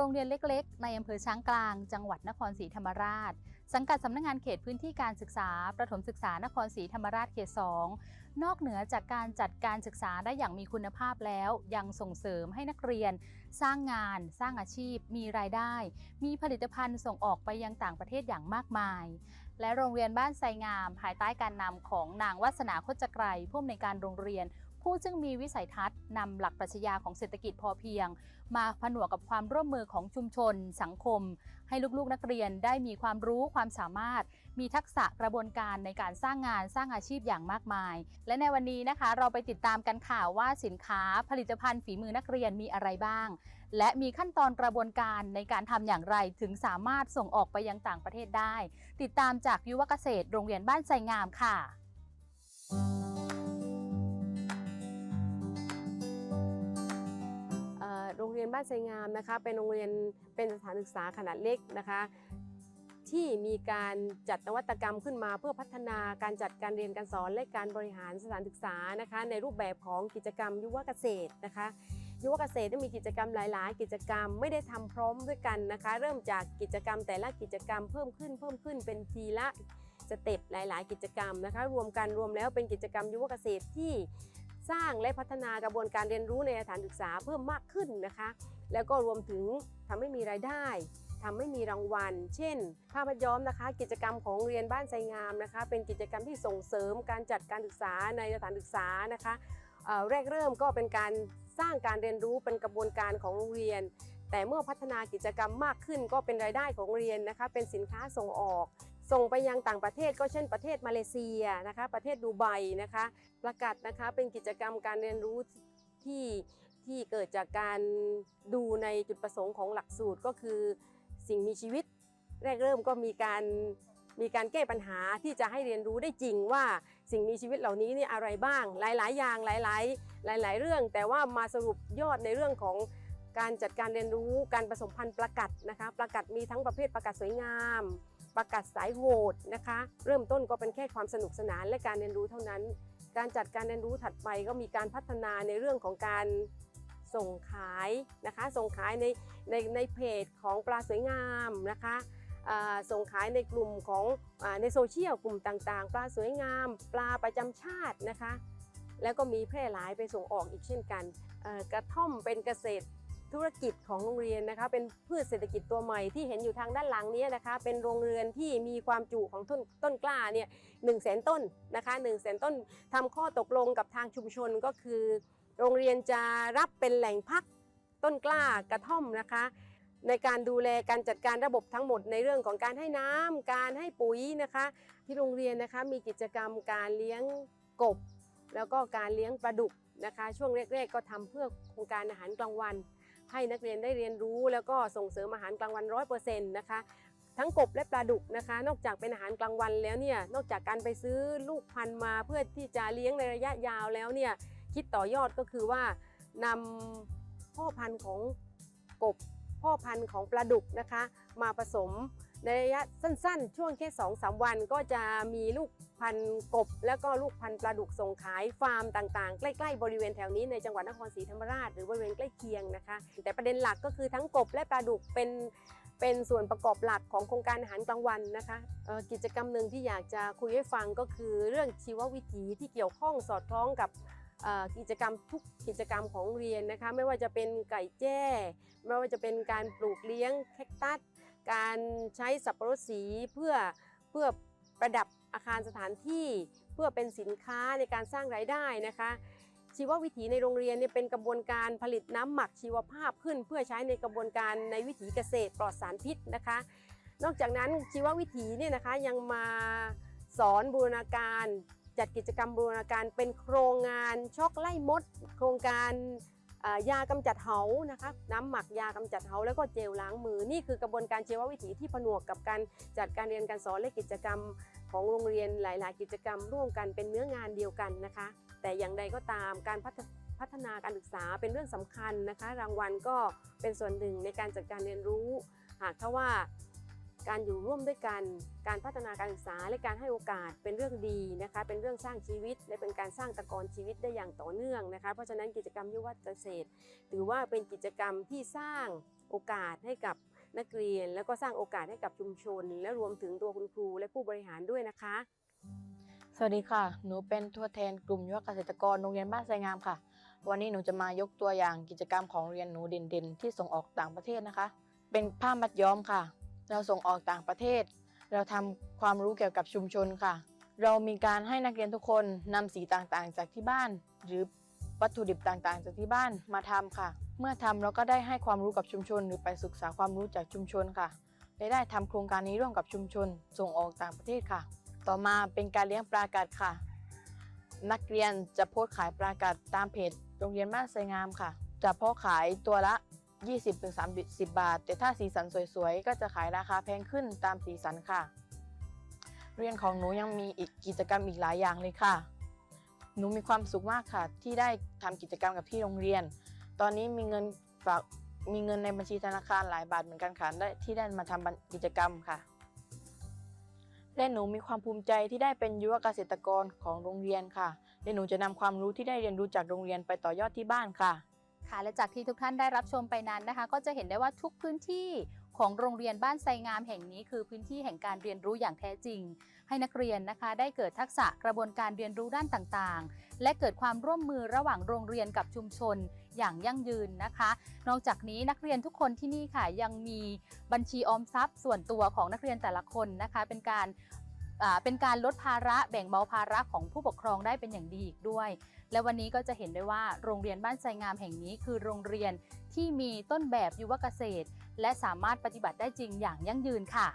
โรงเรียนเล็กๆ ในอำเภอช้างกลาง จังหวัดนครศรีธรรมราช สังกัดสำนักงงานเขตพื้นที่การศึกษา ประถมศึกษานครศรีธรรมราชเขต 2 นอกเหนือจากการจัดการศึกษาได้อย่างมีคุณภาพแล้ว ยังส่งเสริมให้นักเรียน สร้างงาน สร้างอาชีพ มีรายได้ มีผลิตภัณฑ์ส่งออกไปยังต่างประเทศอย่างมากมาย และโรงเรียนบ้านไซงาม ภายใต้การนำของนางวัฒนาโคจไกรผู้อำนวยการโรงเรียน ผู้ซึ่งมีวิสัยทัศน์นำหลักปรัชญาของเศรษฐกิจพอเพียง มาผนวกกับความร่วมมือของชุมชน สังคม ให้ลูกๆนักเรียนได้มีความรู้ความสามารถ มีทักษะกระบวนการในการสร้างงานสร้างอาชีพอย่างมากมาย และในวันนี้นะคะ เราไปติดตามกันข่าวว่าสินค้าผลิตภัณฑ์ฝีมือนักเรียนมีอะไรบ้าง และมีขั้นตอนกระบวนการในการทำอย่างไรถึงสามารถส่งออกไปยังต่างประเทศได้ ติดตามจากยุวเกษตรโรงเรียนบ้านไซงามค่ะ โรงเรียนบ้านไซงามนะคะ เป็นโรงเรียนเป็นสถานศึกษาขนาดเล็กนะคะ ที่มีการจัดนวัตกรรมขึ้นมา เพื่อพัฒนาการจัดการเรียนการสอนและการบริหารสถานศึกษานะคะ ในรูปแบบของกิจกรรมยุวเกษตรนะคะยุวเกษตรมีกิจกรรมหลาย ๆ กิจกรรมไม่ได้ทำพร้อมด้วยกันนะคะ เริ่มจากกิจกรรมแต่ละกิจกรรมเพิ่มขึ้นเพิ่มขึ้นเป็นทีละสเต็ปหลาย ๆ กิจกรรมนะคะ รวมกันรวมแล้วเป็นกิจกรรมยุวเกษตรที่ สร้างและพัฒนากระบวนการเรียนรู้ในสถานศึกษาเพิ่มมากขึ้นนะคะ แล้วก็รวมถึงทำให้มีรายได้ทำให้มีรางวัล เช่นผ้ามัดย้อมนะคะ กิจกรรมของเรียนบ้านไซงามนะคะ เป็นกิจกรรมที่ส่งเสริมการจัดการศึกษาในสถานศึกษานะคะเอ่อแรกเริ่มก็เป็นการสร้างการเรียนรู้เป็นกระบวนการของโรงเรียน แต่เมื่อพัฒนากิจกรรมมากขึ้นก็เป็นรายได้ของเรียนนะคะ เป็นสินค้าส่งออก ส่งไปยังต่างประเทศก็เช่นประเทศมาเลเซียนะคะ ประเทศดูไบนะคะ ประกาศนะคะเป็นกิจกรรมการเรียนรู้ที่ที่เกิดจากการดูในจุดประสงค์ของหลักสูตรก็คือสิ่งมีชีวิต แรกเริ่มก็มีการมีการแก้ปัญหาที่จะให้เรียนรู้ได้จริงว่าสิ่งมีชีวิตเหล่านี้นี่อะไรบ้าง หลาย ๆ อย่างหลาย ๆ หลาย ๆ เรื่อง แต่ว่ามาสรุปยอดในเรื่องของการจัดการเรียนรู้การผสมพันธุ์ประกัดนะคะประกัดมีทั้งประเภทประกัดสวยงาม ประกาศสายโหวตนะคะ เริ่มต้นก็เป็นแค่ความสนุกสนานและการเรียนรู้เท่านั้น การจัดการเรียนรู้ถัดไปก็มีการพัฒนาในเรื่องของการส่งขายนะคะ ส่งขายในในในเพจของปลาสวยงามนะคะส่งขายในกลุ่มของอในโซเชียลกลุ่มต่างๆ ปลาสวยงาม ปลาประจำชาตินะคะ แล้วก็มีแพร่หลายไปส่งออกอีกเช่นกันกระท่อมเป็นเกษตร ธุรกิจของโรงเรียนนะคะ เป็นพืชเศรษฐกิจตัวใหม่ที่เห็นอยู่ทางด้านหลังนี้นะคะ เป็นโรงเรือนที่มีความจุของต้นต้นกล้าเนี่ยหนึ่งแสนต้นนะคะหนึ่งแสนต้นทำข้อตกลงกับทางชุมชนก็คือ โรงเรียนจะรับเป็นแหล่งพักต้นกล้ากระท่อมนะคะ ในการดูแลการจัดการระบบทั้งหมดในเรื่องของการให้น้ำการให้ปุ๋ยนะคะ ที่โรงเรียนนะคะมีกิจกรรมการเลี้ยงกบ แล้วก็การเลี้ยงปลาดุกนะคะ ช่วงแรกๆ ก็ทำเพื่อโครงการอาหารกลางวัน ให้นักเรียนได้เรียนรู้ แล้วก็ส่งเสริมอาหารกลางวันร้อยเปอร์เซ็นต์นะคะทั้งกบและปลาดุกนะคะ นอกจากเป็นอาหารกลางวันแล้วเนี่ยนอกจากการไปซื้อลูกพันธุ์มาเพื่อที่จะเลี้ยงในระยะยาวแล้วเนี่ยคิดต่อยอดก็คือว่านำพ่อพันธุ์ของกบพ่อพันธุ์ของปลาดุกนะคะ มาผสม ในระยะสั้นๆ ช่วงแค่2อสวันก็จะมีลูกพันกบ แล้วก็ลูกพันปลาดุกส่งขายฟาร์มต่างๆ ใกล้ๆบริเวณแถวนี้ในจังหวัดนครศรีธรรมราช หรือบริเวณใกล้เคียงนะคะ แต่ประเด็นหลักก็คือทั้งกบและปลาดุกเป็นเป็นส่วนประกอบหลักของโครงการอาหารกลางวันนะคะกิจกรรมหนึ่งที่อยากจะคุยให้ฟังก็คือเรื่องชีววิถีที่เกี่ยวข้องสอดคล้องกับกิจกรรมทุกกิจกรรมของเรียนนะคะ ไม่ว่าจะเป็นไก่แจ้ ไม่ว่าจะเป็นการปลูกเลี้ยงแคคตัส การใช้สับปะรดสีเพื่อเพื่อประดับอาคารสถานที่เพื่อเป็นสินค้าในการสร้างรายได้นะคะ ชีววิถีในโรงเรียนเนี่ยเป็นกระบวนการผลิตน้ำหมักชีวภาพขึ้น เพื่อใช้ในกระบวนการในวิถีเกษตรปลอดสารพิษนะคะ นอกจากนั้นชีววิถีเนี่ยนะคะยังมาสอนบูรณาการจัดกิจกรรมบูรณาการเป็นโครงงานช็อกไล่มด โครงการ ยากำจัดเหานะคะน้ำหมักยากำจัดเหาแล้วก็เจลล้างมือนี่คือกระบวนการชีววิถีที่ผนวกกับการจัดการเรียนการสอนและกิจกรรมของโรงเรียนหลาย ๆ กิจกรรมร่วมกันเป็นเนื้องานเดียวกันนะคะ แต่อย่างใดก็ตามการพัฒพัฒนาการศึกษาเป็นเรื่องสำคัญนะคะ รางวัลก็เป็นส่วนหนึ่งในการจัดการเรียนรู้ หากถ้าว่า การอยู่ร่วมด้วยกัน การพัฒนาการศึกษาและการให้โอกาสเป็นเรื่องดีนะคะ เป็นเรื่องสร้างชีวิต และเป็นการสร้างตะกอนชีวิตได้อย่างต่อเนื่องนะคะ เพราะฉะนั้นกิจกรรมยุวเกษตร ถือว่าเป็นกิจกรรมที่สร้างโอกาสให้กับนักเรียน แล้วก็สร้างโอกาสให้กับชุมชน และรวมถึงตัวคุณครูและผู้บริหารด้วยนะคะ สวัสดีค่ะ หนูเป็นตัวแทนกลุ่มยุวเกษตรกรโรงเรียนบ้านไซงามค่ะ วันนี้หนูจะมายกตัวอย่างกิจกรรมของโรงเรียนหนูเด่นๆ ที่ส่งออกต่างประเทศนะคะ เป็นผ้ามัดย้อมค่ะ เราส่งออกต่างประเทศ เราทำความรู้เกี่ยวกับชุมชนค่ะ เรามีการให้นักเรียนทุกคนนำสีต่างๆ จากที่บ้าน หรือวัตถุดิบต่างๆ จากที่บ้านมาทำค่ะ เมื่อทำเราก็ได้ให้ความรู้กับชุมชน หรือไปศึกษาความรู้จากชุมชนค่ะและได้ทำโครงการนี้ร่วมกับชุมชน ส่งออกต่างประเทศค่ะ ต่อมาเป็นการเลี้ยงปลากัดค่ะ นักเรียนจะโพสต์ขายปลากัดตามเพจโรงเรียนบ้านไซงามค่ะ จะเพาะขายตัวละ 20-30 บาท แต่ถ้าสีสันสวยๆ ก็จะขายราคาแพงขึ้นตามสีสันค่ะ เรียนของหนูยังมีอีกกิจกรรมอีกหลายอย่างเลยค่ะ หนูมีความสุขมากค่ะ ที่ได้ทำกิจกรรมกับที่โรงเรียน ตอนนี้มีเงินฝากมีเงินในบัญชีธนาคารหลายบาทเหมือนกันค่ะได้ที่ได้มาทำกิจกรรมค่ะ และหนูมีความภูมิใจที่ได้เป็นยุวเกษตรกรของโรงเรียนค่ะและหนูจะนำความรู้ที่ได้เรียนรู้จากโรงเรียนไปต่อยอดที่บ้านค่ะ ค่ะและจากที่ทุกท่านได้รับชมไปนั้นนะคะ ก็จะเห็นได้ว่าทุกพื้นที่ของโรงเรียนบ้านไซงามแห่งนี้คือพื้นที่แห่งการเรียนรู้อย่างแท้จริง ให้นักเรียนนะคะ ได้เกิดทักษะกระบวนการเรียนรู้ด้านต่างๆ และเกิดความร่วมมือระหว่างโรงเรียนกับชุมชนอย่างยั่งยืนนะคะ นอกจากนี้นักเรียนทุกคนที่นี่ค่ะยังมีบัญชีออมทรัพย์ ส่วนตัวของนักเรียนแต่ละคนนะคะ เป็นการ เป็นการลดภาระแบ่งเบาภาระของผู้ปกครองได้เป็นอย่างดีอีกด้วย และวันนี้ก็จะเห็นได้ว่าโรงเรียนบ้านไซงามแห่งนี้คือโรงเรียนที่มีต้นแบบยุวเกษตร และสามารถปฏิบัติได้จริงอย่างยั่งยืนค่ะ